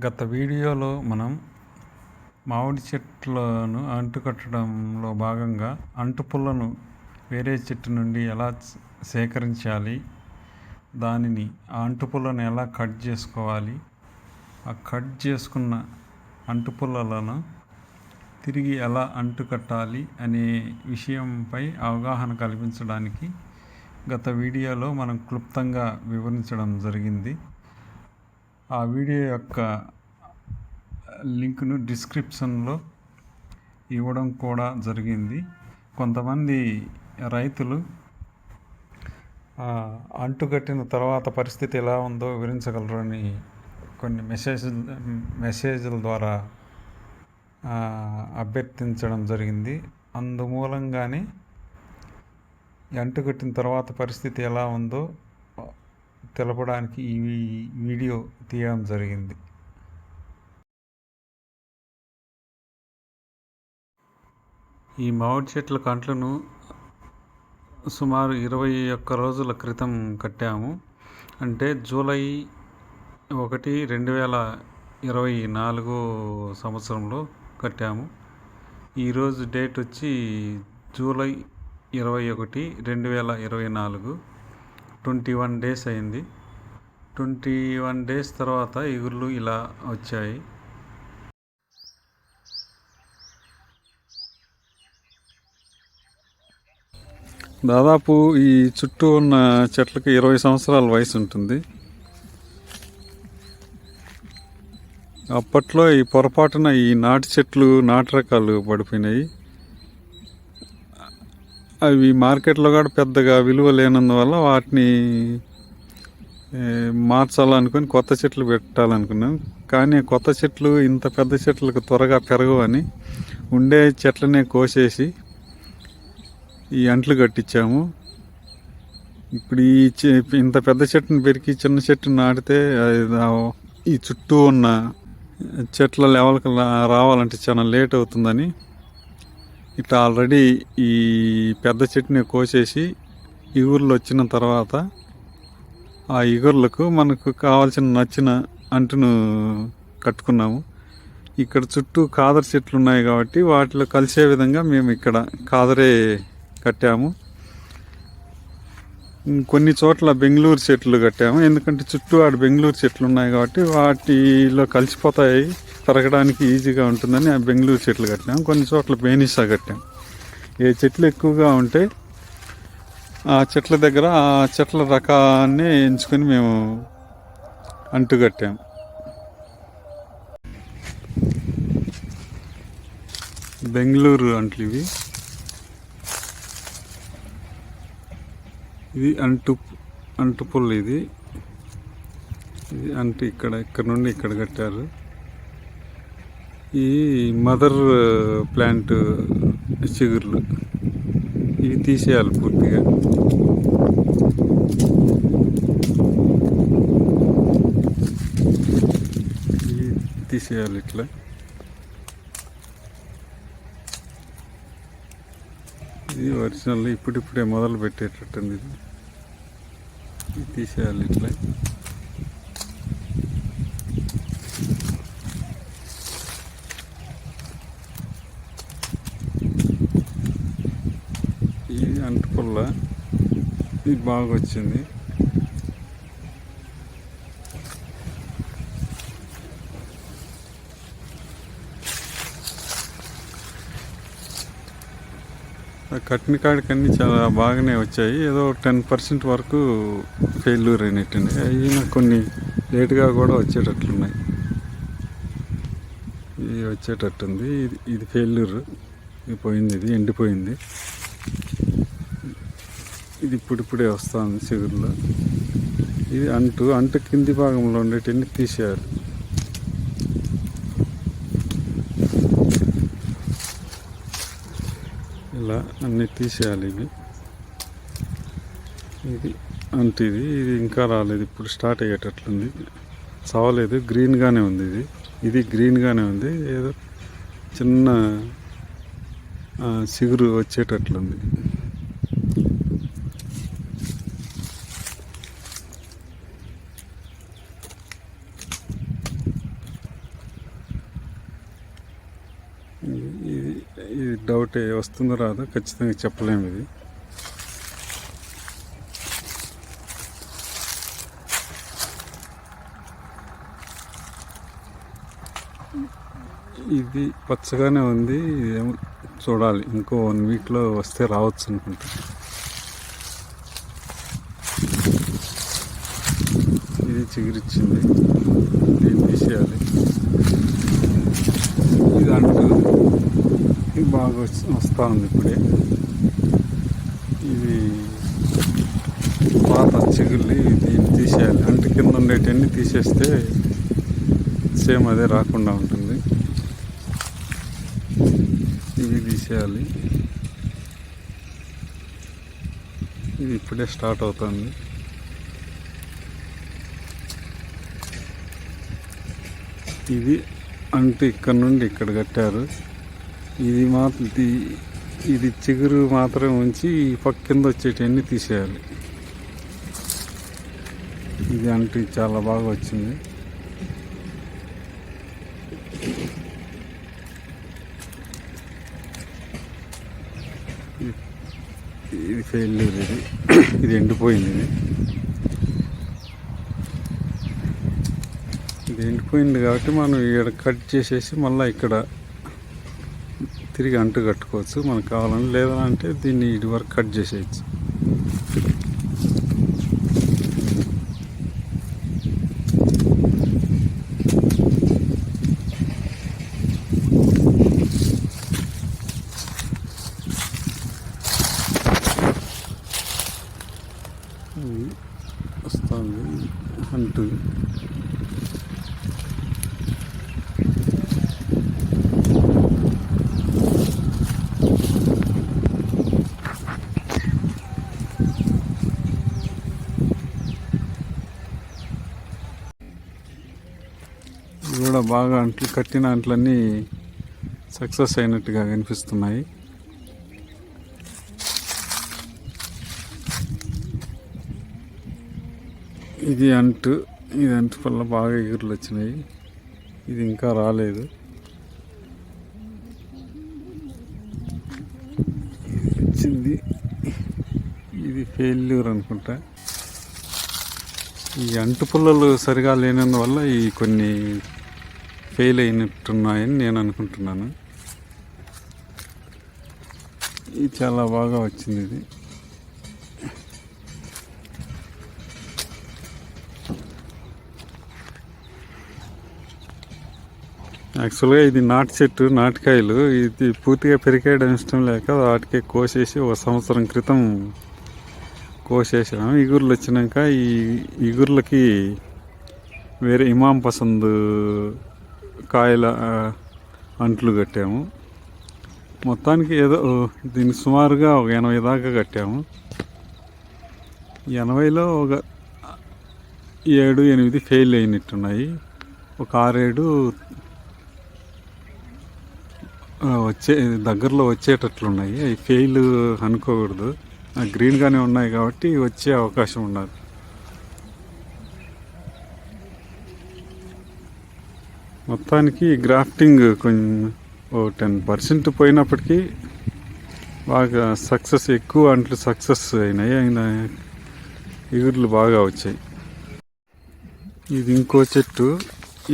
గత వీడియోలో మనం మామిడి చెట్లను అంటుకట్టడంలో భాగంగా అంటుపుల్లను వేరే చెట్టు నుండి ఎలా సేకరించాలి దానిని ఆ అంటుపుల్లను ఎలా కట్ చేసుకోవాలి ఆ కట్ చేసుకున్న అంటుపుల్లలను తిరిగి ఎలా అంటుకట్టాలి అనే విషయంపై అవగాహన కల్పించడానికి గత వీడియోలో మనం క్లుప్తంగా వివరించడం జరిగింది. ఆ వీడియో యొక్క లింక్ను డిస్క్రిప్షన్లో ఇవ్వడం కూడా జరిగింది. కొంతమంది రైతులు అంటుకట్టిన తర్వాత పరిస్థితి ఎలా ఉందో వివరించగలరని కొన్ని మెసేజ్ మెసేజ్ల ద్వారా అభ్యర్థించడం జరిగింది. అందుమూలంగానే అంటుకట్టిన తర్వాత పరిస్థితి ఎలా ఉందో తెలపడానికి ఈ వీడియో తీయడం జరిగింది. ఈ మామిడి చెట్ల కంట్లను సుమారు ఇరవై ఒక్క రోజుల క్రితం కట్టాము. అంటే జూలై ఒకటి రెండు వేల ఇరవై నాలుగో సంవత్సరంలో కట్టాము. ఈరోజు డేట్ వచ్చి జూలై ఇరవై ఒకటి రెండు వేల ఇరవై నాలుగు. ట్వంటీ వన్ డేస్ అయింది. ట్వంటీ వన్ డేస్ తర్వాత ఇగుర్లు ఇలా వచ్చాయి. దాదాపు ఈ చుట్టూ ఉన్న చెట్లకు ఇరవై సంవత్సరాల వయసు ఉంటుంది. అప్పట్లో ఈ పొరపాటున ఈ నాటు చెట్లు నాటు రకాలు పడిపోయినాయి. అవి మార్కెట్లో కూడా పెద్దగా విలువ లేనందువల్ల వాటిని మార్చాలనుకుని కొత్త చెట్లు పెట్టాలనుకున్నాం. కానీ కొత్త చెట్లు ఇంత పెద్ద చెట్లకు త్వరగా పెరగవని ఉండే చెట్లనే కోసేసి ఈ అంట్లు కట్టించాము. ఇప్పుడు ఈ ఇంత పెద్ద చెట్టుని పెరిగి చిన్న చెట్టుని నాటితే అది ఈ చుట్టూ ఉన్న చెట్ల లెవెల్కి రావాలంటే చాలా లేట్ అవుతుందని ఇట్లా ఆల్రెడీ ఈ పెద్ద చెట్టుని కోసేసి ఇగుర్లు వచ్చిన తర్వాత ఆ ఇగుర్లకు మనకు కావాల్సిన నచ్చిన అంటును కట్టుకున్నాము. ఇక్కడ చుట్టూ కాదర చెట్లు ఉన్నాయి కాబట్టి వాటిలో కలిసే విధంగా మేము ఇక్కడ కాదరే కట్టాము. కొన్ని చోట్ల బెంగళూరు చెట్లు కట్టాము. ఎందుకంటే చుట్టూ ఆడ బెంగళూరు చెట్లు ఉన్నాయి కాబట్టి వాటిలో కలిసిపోతాయి. పెరగడానికి ఈజీగా ఉంటుందని ఆ బెంగళూరు చెట్లు కట్టాము. కొన్ని చోట్ల బేనిసా కట్టాము ఏ చెట్లు ఎక్కువగా ఉంటే ఆ చెట్ల దగ్గర ఆ చెట్ల రకాన్ని ఎంచుకొని మేము అంటు కట్టాము. బెంగళూరు అంట్లు ఇవి. ఇది అంటు అంటు పుల్ల ఇది. ఇది అంటు ఇక్కడ ఇక్కడ నుండి ఇక్కడ కట్టారు. ఈ మదర్ ప్లాంట్ చిగుర్లు. ఇవి తీసేయాలి పూర్తిగా. ఇవి తీసేయాలి ఇట్లా. ఇది ఒరిజినల్ ఇప్పుడిప్పుడే మొదలు పెట్టేటట్టుంది ఇది. ఇది తీసేయాలి ఇట్లా. ఇది అంటుకుల్ల ఇది బాగా వచ్చింది కట్టిన కాడికన్నీ చాలా బాగానే వచ్చాయి. ఏదో టెన్ పర్సెంట్ వరకు ఫెయిల్యూర్ అయినట్టుంది. అయినా కొన్ని లేటుగా కూడా వచ్చేటట్లున్నాయి. ఇది వచ్చేటట్టుంది. ఇది ఇది ఫెయిల్యూర్. ఇది పోయింది ఇది ఎండిపోయింది. ఇది ఇప్పుడిప్పుడే వస్తుంది చిగురులో. ఇది అంటు అంటు కింది భాగంలో ఉండేటివన్నీ తీసేయాలి. ఇలా అన్నీ తీసేయాలి ఇవి. ఇది అంటే ఇది ఇది ఇంకా రాలేదు. ఇప్పుడు స్టార్ట్ అయ్యేటట్లుంది. చావలేదు. గ్రీన్గానే ఉంది ఇది. ఇది గ్రీన్గానే ఉంది. ఏదో చిన్న చిగురు వచ్చేటట్లుంది. ఒకటి వస్తుందో రాదో ఖచ్చితంగా చెప్పలేము ఇది. ఇది పచ్చగానే ఉంది ఏమో చూడాలి. ఇంకో వన్ వీక్లో వస్తే రావచ్చు అనుకుంటా. ఇది చిగురిచ్చింది. దీన్ని తీసేయాలి. ఇది అంటూ బాగా వస్తూ ఉంది ఇప్పుడే. ఇది పాత చిగుళ్ళు దీన్ని తీసేయాలి. అంటే కింద ఉండేటన్నీ తీసేస్తే సేమ్ అదే రాకుండా ఉంటుంది. ఇవి తీసేయాలి. ఇది ఇప్పుడే స్టార్ట్ అవుతుంది. ఇది అంటే ఇక్కడ నుండి ఇక్కడ కట్టారు. ఇది మాత్రం ఇది- ఇది చిగురు మాత్రం ఉంచి పక్క కింద వచ్చేటన్ని తీసేయాలి. ఇది అంటే చాలా బాగా వచ్చింది. ఇది- ఇది ఫెయిల్యూర్ ఇది. ఇది ఎండిపోయింది ఇది. ఇది ఎండిపోయింది కాబట్టి మనం ఇక్కడ కట్ చేసేసి మళ్ళీ ఇక్కడ తిరిగి అంటు కట్టుకోవచ్చు. మనకు కావాలని లేదా అంటే దీన్ని ఇటు వరకు కట్ చేసేయచ్చు ఇది వస్తుంది అంటు ఇది కూడా బాగా అంట్లు కట్టిన అంట్లన్నీ సక్సెస్ అయినట్టుగా కనిపిస్తున్నాయి. ఇది అంటు ఇది అంటు వల్ల బాగా ఎగురులు వచ్చినాయి. ఇది ఇంకా రాలేదు. ఇది వచ్చింది. ఇది ఫెయిల్యూర్ అనుకుంటా. ఈ అంటు పుల్లలు సరిగా లేనందువల్ల ఈ కొన్ని ఫెయిల్ అయినట్టున్నాయని నేను అనుకుంటున్నాను. ఇది చాలా బాగా వచ్చింది ఇది. యాక్చువల్గా ఇది నాటు చెట్టు నాటికాయలు. ఇది పూర్తిగా పెరికేయడం ఇష్టం లేక వాటికి కోసేసి ఒక సంవత్సరం క్రితం కోసేసాము ఇగుర్లు వచ్చినాక ఈ ఇగుర్లకి వేరే ఇమాం పసంద్ కాయల అంట్లు కట్టాము. మొత్తానికి ఏదో దీనికి సుమారుగా ఒక ఎనభై దాకా కట్టాము. ఎనభైలో ఒక ఏడు ఎనిమిది ఫెయిల్ అయినట్టున్నాయి. ఒక ఆరేడు వచ్చే దగ్గరలో వచ్చేటట్లున్నాయి. అవి ఫెయిల్ అనుకోకూడదు. ఆ, గ్రీన్గానే ఉన్నాయి కాబట్టి వచ్చే అవకాశం ఉన్నది. మొత్తానికి గ్రాఫ్టింగ్ కొంచెం ఓ టెన్ పర్సెంట్ పోయినప్పటికీ బాగా సక్సెస్ ఎక్కువ అంట్లు సక్సెస్ అయినాయి. ఆయన ఎగుర్లు బాగా వచ్చాయి. ఇది ఇంకో చెట్టు.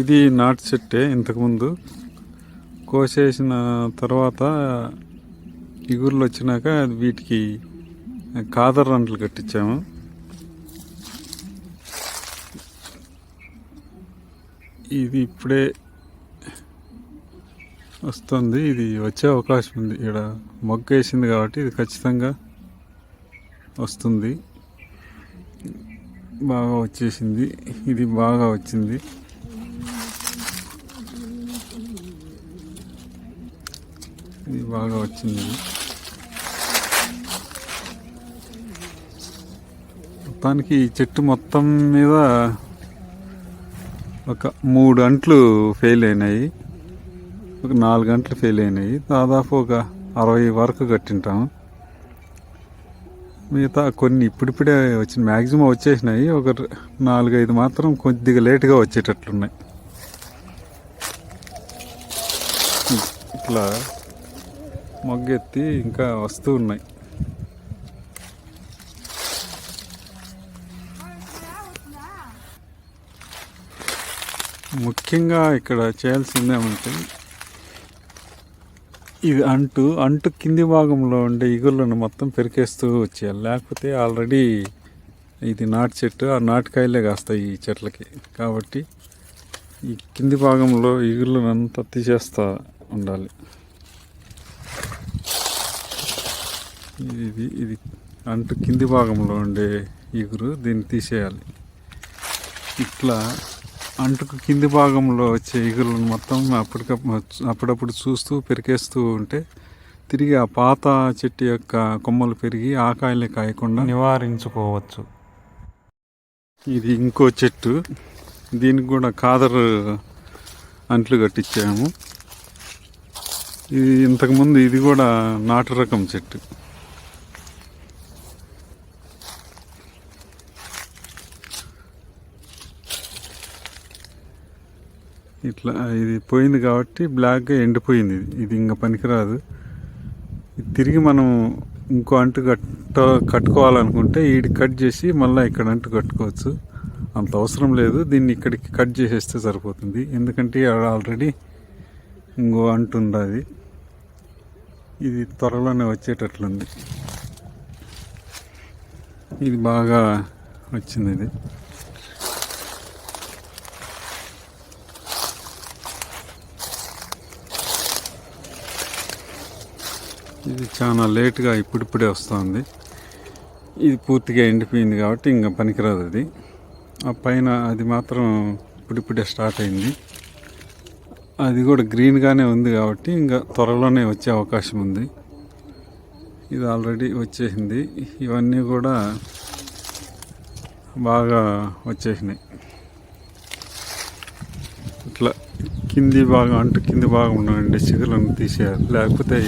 ఇది నాటు చెట్టే ఇంతకుముందు. కోసేసిన తర్వాత ఇగుర్లు వచ్చినాక వీటికి కాదర్ రంట్లు కట్టించాము. ఇది ఇప్పుడే వస్తుంది. ఇది వచ్చే అవకాశం ఉంది. ఇక్కడ మొగ్గ వేసింది కాబట్టి ఇది ఖచ్చితంగా వస్తుంది. బాగా వచ్చేసింది. ఇది బాగా వచ్చింది. ఇది బాగా వచ్చింది. మొత్తానికి ఈ చెట్టు మొత్తం మీద ఒక మూడు అంట్లు ఫెయిల్ అయినాయి. ఒక నాలుగు గంటలు ఫెయిల్ అయినాయి. దాదాపు ఒక అరవై వరకు కట్టింటాం. మిగతా కొన్ని ఇప్పుడిప్పుడే వచ్చిన మ్యాక్సిమం వచ్చేసినాయి. ఒక నాలుగైదు మాత్రం కొద్దిగా లేటుగా వచ్చేటట్లున్నాయి. ఇట్లా మొగ్గెత్తి ఇంకా వస్తూ ఉన్నాయి. ముఖ్యంగా ఇక్కడ చేయాల్సిందేమంటే ఇవి ఇది అంటు అంటు కింది భాగంలో ఉండే ఇగుళ్ళను మొత్తం పెరికేస్తూ వచ్చేయాలి. లేకపోతే ఆల్రెడీ ఇది నాటు చెట్టు ఆ నాటికాయలే కాస్తాయి ఈ చెట్లకి. కాబట్టి ఈ కింది భాగంలో ఇగుళ్ళను అంతా తీసేస్తూ ఉండాలి. ఇది ఇది అంటు కింది భాగంలో ఉండే ఇగురు దీన్ని తీసేయాలి. ఇట్లా అంటుకు కింది భాగంలో వచ్చే ఈగలను మొత్తం అప్పటికప్పుడు అప్పుడప్పుడు చూస్తూ పెరికేస్తూ ఉంటే తిరిగి ఆ పాత చెట్టు యొక్క కొమ్మలు పెరిగి ఆకాయలే కాయకుండా నివారించుకోవచ్చు. ఇది ఇంకో చెట్టు. దీనికి కూడా కాదరు అంట్లు కట్టించాము. ఇది ఇంతకుముందు ఇది కూడా నాటు రకం చెట్టు. ఇట్లా ఇది పోయింది కాబట్టి బ్లాక్గా ఎండిపోయింది ఇది. ఇది ఇంకా పనికిరాదు. ఇది తిరిగి మనం ఇంకో అంటు కట్ట కట్టుకోవాలనుకుంటే ఈడి కట్ చేసి మళ్ళీ ఇక్కడ అంటు కట్టుకోవచ్చు. అంత అవసరం లేదు. దీన్ని ఇక్కడికి కట్ చేసేస్తే సరిపోతుంది. ఎందుకంటే ఆల్రెడీ ఇంకో అంటు ఇది త్వరలోనే వచ్చేటట్లుంది. ఇది బాగా వచ్చింది ఇది. ఇది చాలా లేట్గా ఇప్పుడిప్పుడే వస్తుంది. ఇది పూర్తిగా ఎండిపోయింది కాబట్టి ఇంకా పనికిరాదు అది. ఆ పైన అది మాత్రం ఇప్పుడిప్పుడే స్టార్ట్ అయింది. అది కూడా గ్రీన్గానే ఉంది కాబట్టి ఇంకా త్వరలోనే వచ్చే అవకాశం ఉంది. ఇది ఆల్రెడీ వచ్చేసింది. ఇవన్నీ కూడా బాగా వచ్చేసినాయి. ఇట్లా కింది భాగం అంటూ కింది భాగం ఉండే చిగులను తీసేయాలి. లేకపోతే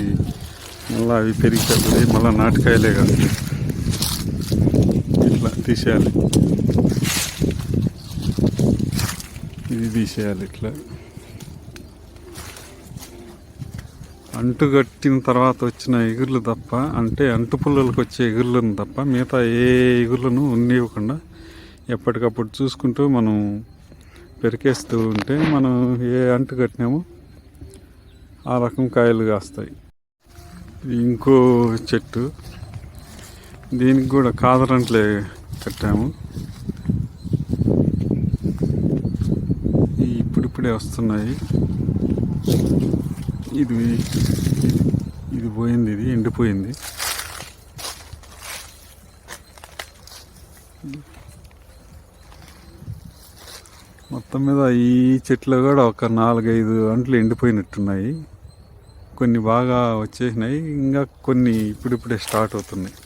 మళ్ళీ అవి పెరిగిపోతుంది మళ్ళీ నాటకాయలే కాదు. ఇట్లా తీసేయాలి. ఇది తీసేయాలి ఇట్లా. అంటు కట్టిన తర్వాత వచ్చిన ఎగుర్లు తప్ప అంటే అంటు పుల్లలకు వచ్చే ఎగుర్లను తప్ప మిగతా ఏ ఎగుర్లను ఉన్నివ్వకుండా ఎప్పటికప్పుడు చూసుకుంటూ మనం పెరికేస్తూ ఉంటే మనం ఏ అంటు కట్టినామో ఆ రకం కాయలు కాస్తాయి. ఇంకో చెట్టు. దీనికి కూడా కాదరంట్లే కట్టాము. ఇప్పుడిప్పుడే వస్తున్నాయి. ఇది ఇది- ఇది పోయింది ఇది ఎండిపోయింది. మొత్తం మీద ఈ చెట్లు కూడా ఒక నాలుగైదు అంట్లు ఎండిపోయినట్టున్నాయి. కొన్ని బాగా వచ్చేసినాయి. ఇంకా కొన్ని ఇప్పుడిప్పుడే స్టార్ట్ అవుతున్నాయి.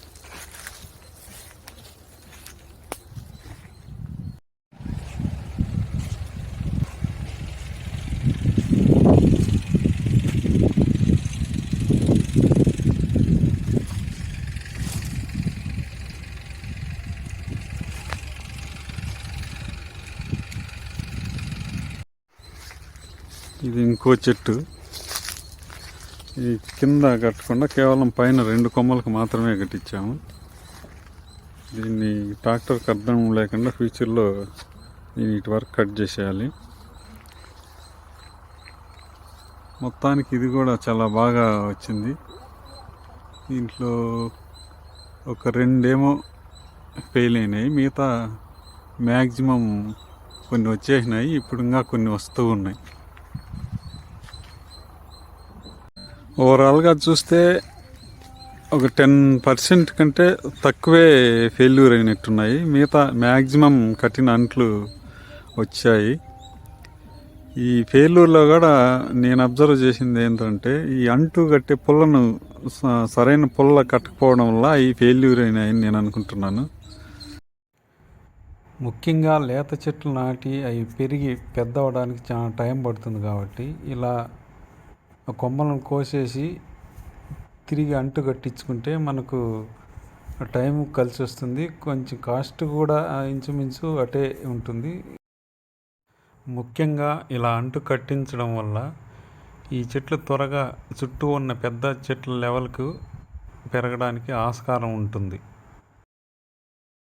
ఇది ఇంకో చెట్టు. ఈ కింద కట్టకుండా కేవలం పైన రెండు కొమ్మలకు మాత్రమే కట్టించాము. దీన్ని ట్రాక్టర్కి అర్థం లేకుండా ఫ్యూచర్లో దీని ఇటు వరకు కట్ చేసేయాలి. మొత్తానికి ఇది కూడా చాలా బాగా వచ్చింది. దీంట్లో ఒక రెండేమో ఫెయిల్ అయినాయి. మిగతా మ్యాక్సిమం కొన్ని వచ్చేసినాయి. ఇప్పుడు ఇంకా కొన్ని వస్తూ ఉన్నాయి. ఓవరాల్గా చూస్తే ఒక టెన్ పర్సెంట్ కంటే తక్కువే ఫెయిల్యూర్ అయినట్టున్నాయి. మిగతా మ్యాక్సిమం కఠిన అంట్లు వచ్చాయి. ఈ ఫెయిల్యూర్లో కూడా నేను అబ్జర్వ్ చేసింది ఏంటంటే ఈ అంటు కట్టే పుల్లను స- సరైన పుల్ల కట్టకపోవడం వల్ల ఈ ఫెయిల్యూర్ అయినాయని నేను అనుకుంటున్నాను. ముఖ్యంగా లేత చెట్లు నాటి అవి పెరిగి పెద్ద అవడానికి చాలా టైం పడుతుంది కాబట్టి ఇలా ఆ కొమ్మలను కోసేసి తిరిగి అంటు కట్టించుకుంటే మనకు టైం కలిసి వస్తుంది. కొంచెం కాస్ట్ కూడా ఇంచుమించు అటే ఉంటుంది. ముఖ్యంగా ఇలా అంటు కట్టించడం వల్ల ఈ చెట్లు త్వరగా చుట్టూ ఉన్న పెద్ద చెట్ల లెవెల్కు పెరగడానికి ఆస్కారం ఉంటుంది.